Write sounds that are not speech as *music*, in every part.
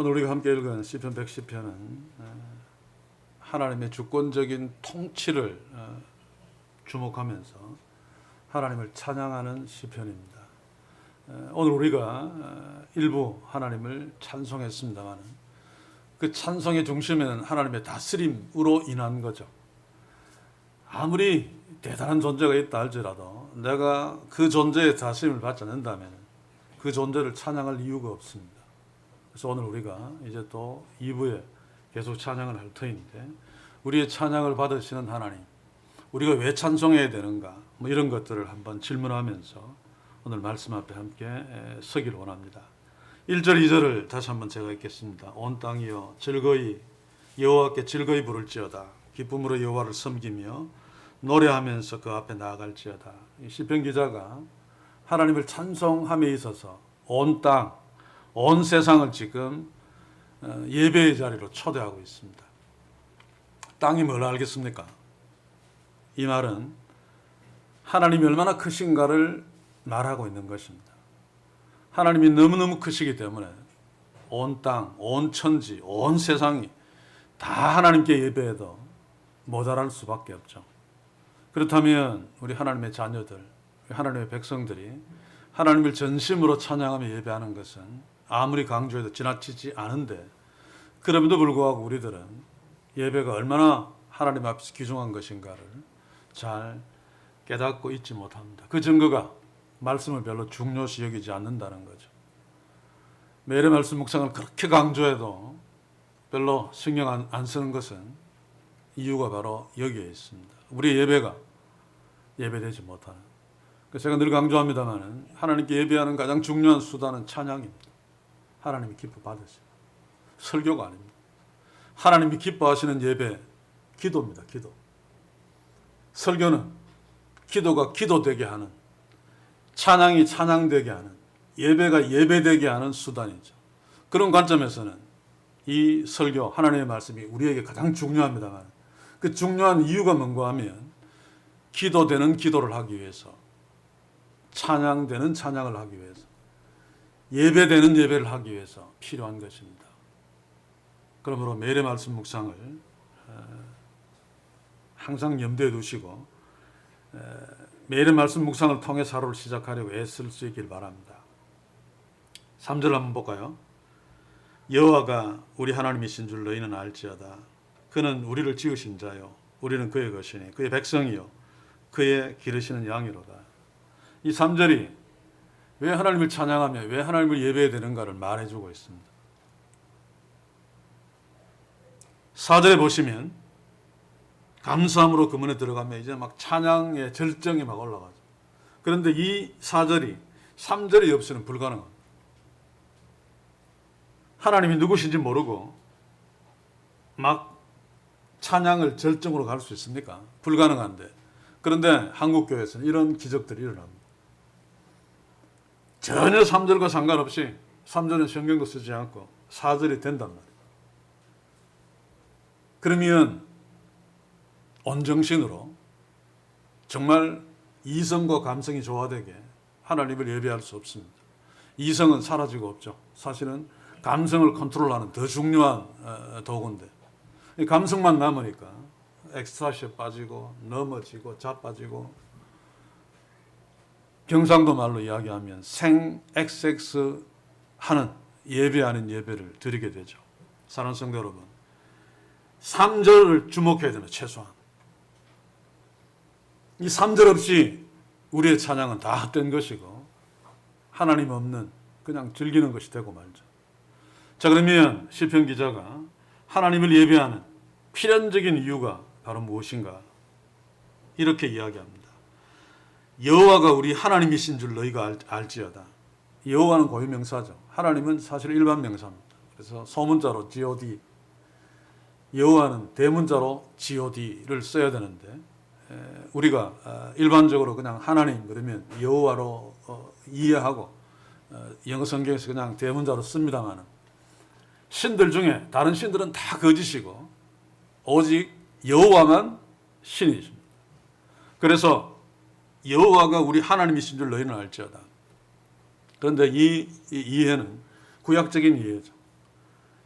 오늘 우리가 함께 읽은 시편 110편은 하나님의 주권적인 통치를 어, 주목하면서 하나님을 찬양하는 시편입니다. 어, 오늘 우리가 어, 일부 하나님을 찬송했습니다만 그 찬송의 중심에는 하나님의 다스림으로 인한 거죠. 아무리 대단한 존재가 있다 할지라도 내가 그 존재의 다스림을 받지 않는다면 그 존재를 찬양할 이유가 없습니다. 그래서 오늘 우리가 이제 또 2부에 계속 찬양을 할 터인데 우리의 찬양을 받으시는 하나님, 우리가 왜 찬송해야 되는가, 뭐 이런 것들을 한번 질문하면서 오늘 말씀 앞에 함께 서기를 원합니다. 1절, 2절을 다시 한번 제가 읽겠습니다. 온 땅이여 즐거이 여호와께 즐거이 부를지어다. 기쁨으로 여호와를 섬기며 노래하면서 그 앞에 나아갈지어다. 시편 기자가 하나님을 찬송함에 있어서 온 땅, 온 세상을 지금 어, 예배의 자리로 초대하고 있습니다. 땅이 뭘 알겠습니까? 이 말은 하나님이 얼마나 크신가를 말하고 있는 것입니다. 하나님이 너무너무 크시기 때문에 온 땅, 온 천지, 온 세상이 다 하나님께 예배해도 모자랄 수밖에 없죠. 그렇다면 우리 하나님의 자녀들, 하나님의 백성들이 하나님을 전심으로 찬양하며 예배하는 것은 아무리 강조해도 지나치지 않은데 그럼에도 불구하고 우리들은 예배가 얼마나 하나님 앞에서 귀중한 것인가를 잘 깨닫고 있지 못합니다. 그 증거가 말씀을 별로 중요시 여기지 않는다는 거죠. 매일의 말씀 묵상을 그렇게 강조해도 별로 신경 안, 안 쓰는 것은 이유가 바로 여기에 있습니다. 우리 예배가 예배되지 못하는. 제가 늘 강조합니다만은 하나님께 예배하는 가장 중요한 수단은 찬양입니다. 하나님이 기뻐 받으세요. 설교가 아닙니다. 하나님이 기뻐하시는 예배, 기도입니다. 기도. 설교는 기도가 기도되게 하는, 찬양이 찬양되게 하는, 예배가 예배되게 하는 수단이죠. 그런 관점에서는 이 설교, 하나님의 말씀이 우리에게 가장 중요합니다만, 그 중요한 이유가 뭔가 하면, 기도되는 기도를 하기 위해서, 찬양되는 찬양을 하기 위해서, 예배되는 예배를 하기 위해서 필요한 것입니다. 그러므로 매일의 말씀 묵상을 항상 염두에 두시고 매일의 말씀 묵상을 통해 하루를 시작하려고 애쓸 수 있길 바랍니다. 3절 한번 볼까요? 여호와가 우리 하나님이신 줄 너희는 알지어다. 그는 우리를 지으신 자요. 우리는 그의 것이니 그의 백성이요. 그의 기르시는 양이로다. 이 3절이 왜 하나님을 찬양하며 왜 하나님을 예배해야 되는가를 말해주고 있습니다. 4절에 보시면 감사함으로 그 문에 들어가면 이제 막 찬양의 절정이 막 올라가죠. 그런데 이 4절이 3절이 없이는 불가능합니다. 하나님이 누구신지 모르고 막 찬양을 절정으로 갈 수 있습니까? 불가능한데. 그런데 한국교회에서는 이런 기적들이 일어납니다. 전혀 3절과 상관없이 3절은 성경도 쓰지 않고 4절이 된단 말이에요. 그러면 온정신으로 정말 이성과 감성이 조화되게 하나님을 예배할 수 없습니다. 이성은 사라지고 없죠. 사실은 감성을 컨트롤하는 더 중요한 도구인데 감성만 남으니까 엑스타시에 빠지고 넘어지고 자빠지고 경상도 말로 이야기하면 생 XX 하는 예배하는 예배를 드리게 되죠. 사랑하는 성도 여러분, 3절을 주목해야 됩니다. 최소한. 이 3절 없이 우리의 찬양은 다 헛된 것이고 하나님 없는 그냥 즐기는 것이 되고 말죠. 자 그러면 시편 기자가 하나님을 예배하는 필연적인 이유가 바로 무엇인가? 이렇게 이야기합니다. 여호와가 우리 하나님이신 줄 너희가 알, 지어다 여호와는 고유 명사죠. 하나님은 사실 일반 명사입니다. 그래서 소문자로 God, 여호와는 대문자로 god를 써야 되는데 우리가 어, 일반적으로 그냥 하나님 그러면 여호와로 어, 이해하고 어, 영어 성경에서 그냥 대문자로 씁니다만은 신들 중에 다른 신들은 다 거짓이고 오직 여호와만 신이십니다. 그래서 여호와가 우리 하나님이신 줄 너희는 알지어다. 그런데 이, 이 이해는 구약적인 이해죠.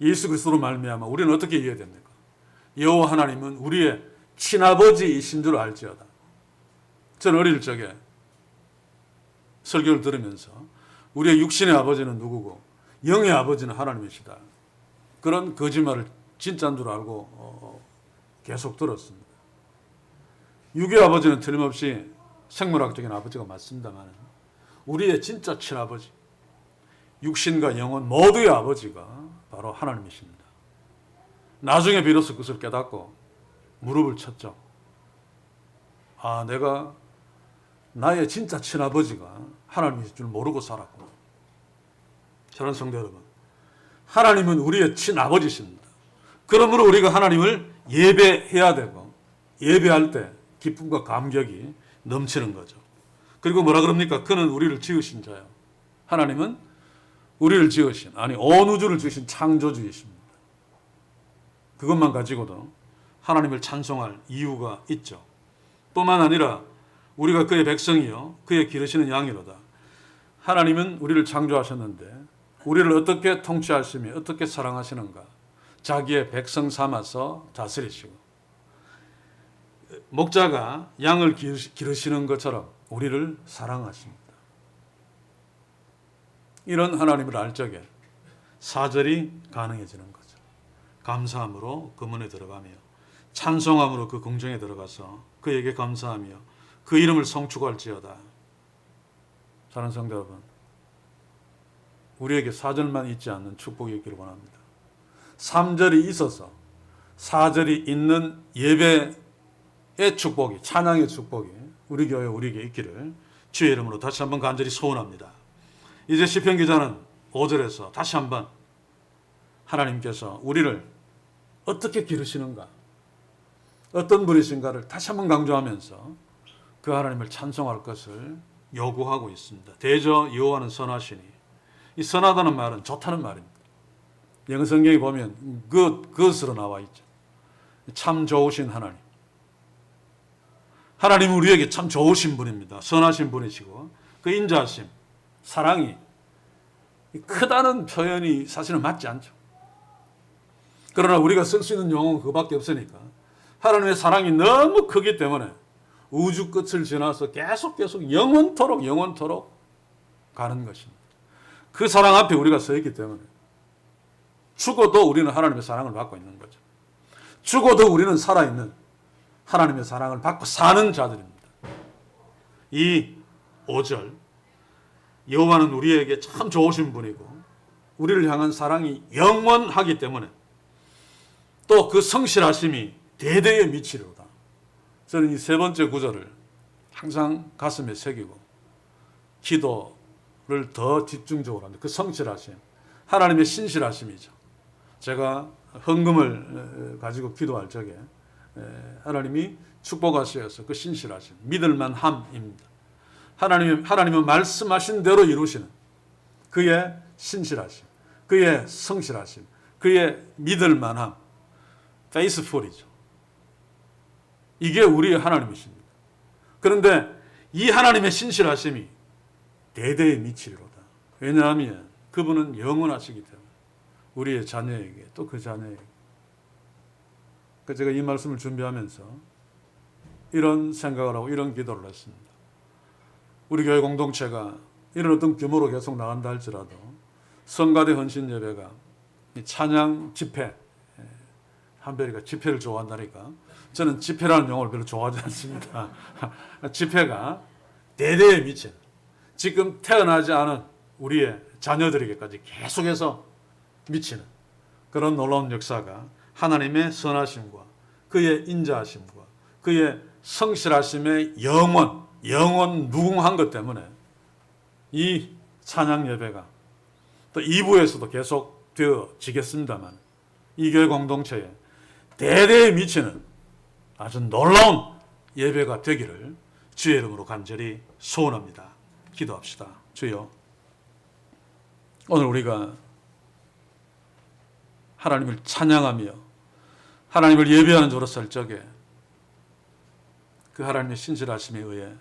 예수 그리스도로 말미암아 우리는 어떻게 이해야 됩니까? 여호와 하나님은 우리의 친아버지이신 줄 알지어다. 저는 어릴 적에 설교를 들으면서 우리의 육신의 아버지는 누구고 영의 아버지는 하나님이시다. 그런 거짓말을 진짜인 줄 알고 어, 계속 들었습니다. 육의 아버지는 틀림없이 생물학적인 아버지가 맞습니다만 우리의 진짜 친아버지 육신과 영혼 모두의 아버지가 바로 하나님이십니다. 나중에 비로소 그것을 깨닫고 무릎을 쳤죠. 아, 내가 나의 진짜 친아버지가 하나님이실 줄 모르고 살았구나. 저런 성도 여러분, 하나님은 우리의 친아버지십니다. 그러므로 우리가 하나님을 예배해야 되고 예배할 때 기쁨과 감격이 넘치는 거죠. 그리고 뭐라 그럽니까? 그는 우리를 지으신 자요. 하나님은 우리를 지으신 아니 온 우주를 지으신 창조주이십니다. 그것만 가지고도 하나님을 찬송할 이유가 있죠. 뿐만 아니라 우리가 그의 백성이요 그의 기르시는 양이로다. 하나님은 우리를 창조하셨는데 우리를 어떻게 통치하시며 어떻게 사랑하시는가? 자기의 백성 삼아서 다스리시고 목자가 양을 기르시는 것처럼 우리를 사랑하십니다. 이런 하나님을 알 적에 사절이 가능해지는 거죠. 감사함으로 그 문에 들어가며 찬송함으로 그 궁정에 들어가서 그에게 감사하며 그 이름을 성축할지어다. 사랑하는 성도 여러분, 우리에게 사절만 있지 않는 축복이 있기를 원합니다. 3절이 있어서 4절이 있는 예배의 축복이 찬양의 축복이 우리 교회 우리에게 있기를 주의 이름으로 다시 한번 간절히 소원합니다. 이제 시편 기자는 5절에서 다시 한번 하나님께서 우리를 어떻게 기르시는가 어떤 분이신가를 다시 한번 강조하면서 그 하나님을 찬송할 것을 요구하고 있습니다. 대저 여호와는 선하시니 이 선하다는 말은 좋다는 말입니다. 영어 성경에 보면 good, good으로 나와 있죠. 참 좋으신 하나님. 하나님은 우리에게 참 좋으신 분입니다. 선하신 분이시고 그 인자하심, 사랑이 크다는 표현이 사실은 맞지 않죠. 그러나 우리가 쓸 수 있는 용어는 그밖에 없으니까 하나님의 사랑이 너무 크기 때문에 우주 끝을 지나서 계속 계속 영원토록 영원토록 가는 것입니다. 그 사랑 앞에 우리가 서 있기 때문에 죽어도 우리는 하나님의 사랑을 받고 있는 거죠. 죽어도 우리는 살아있는 하나님의 사랑을 받고 사는 자들입니다. 이 5절 여호와는 우리에게 참 좋으신 분이고 우리를 향한 사랑이 영원하기 때문에 또 그 성실하심이 대대에 미치리로다. 저는 이 세 번째 구절을 항상 가슴에 새기고 기도를 더 집중적으로 합니다. 그 성실하심, 하나님의 신실하심이죠. 제가 헌금을 가지고 기도할 적에 하나님이 축복하셔서 그 신실하심, 믿을만함입니다. 하나님 하나님은 말씀하신 대로 이루시는 그의 신실하심, 그의 성실하심, 그의 믿을만함, 페이스풀이죠. 이게 우리의 하나님이십니다. 그런데 이 하나님의 신실하심이 대대에 미치리로다. 왜냐하면 그분은 영원하시기 때문에 우리의 자녀에게 또 그 자녀에게. 그 제가 이 말씀을 준비하면서 이런 생각을 하고 이런 기도를 했습니다. 우리 교회 공동체가 이런 어떤 규모로 계속 나간다 할지라도 성가대 헌신 예배가 찬양 집회 예, 한별이가 집회를 좋아한다니까 저는 집회라는 용어를 별로 좋아하지 *laughs* 않습니다. *laughs* 집회가 대대에 미친 지금 태어나지 않은 우리의 자녀들에게까지 계속해서 미치는 그런 놀라운 역사가 하나님의 선하심과 그의 인자하심과 그의 성실하심의 영원 영원 무궁한 것 때문에 이 찬양 예배가 또 2부에서도 계속 되어지겠습니다만 이 교회 공동체에 대대에 미치는 아주 놀라운 예배가 되기를 주의 이름으로 간절히 소원합니다. 기도합시다. 주여 오늘 우리가 하나님을 찬양하며 하나님을 예배하는 자로 설 적에 그 하나님의 신실하심에 의해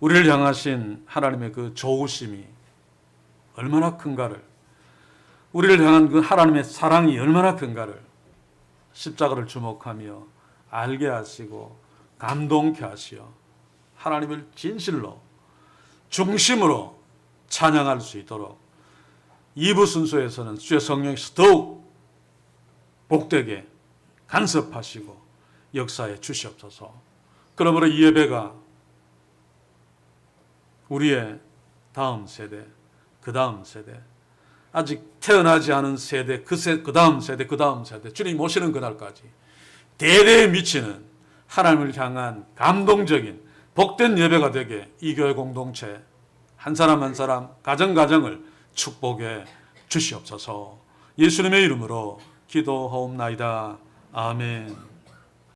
우리를 향하신 하나님의 그 좋으심이 얼마나 큰가를 우리를 향한 그 하나님의 사랑이 얼마나 큰가를 십자가를 주목하며 알게 하시고 감동케 하시어 하나님을 진실로 중심으로 찬양할 수 있도록 2부 순서에서는 주의 성령께서 더욱 복되게 간섭하시고 역사에 주시옵소서. 그러므로 이 예배가 우리의 다음 세대, 그 다음 세대, 아직 태어나지 않은 세대, 그, 세, 그 다음 세대, 그 다음 세대, 주님 오시는 그날까지 대대에 미치는 하나님을 향한 감동적인 복된 예배가 되게 이 교회 공동체 한 사람 한 사람, 가정 가정을 축복해 주시옵소서. 예수님의 이름으로 기도하옵나이다. 아멘.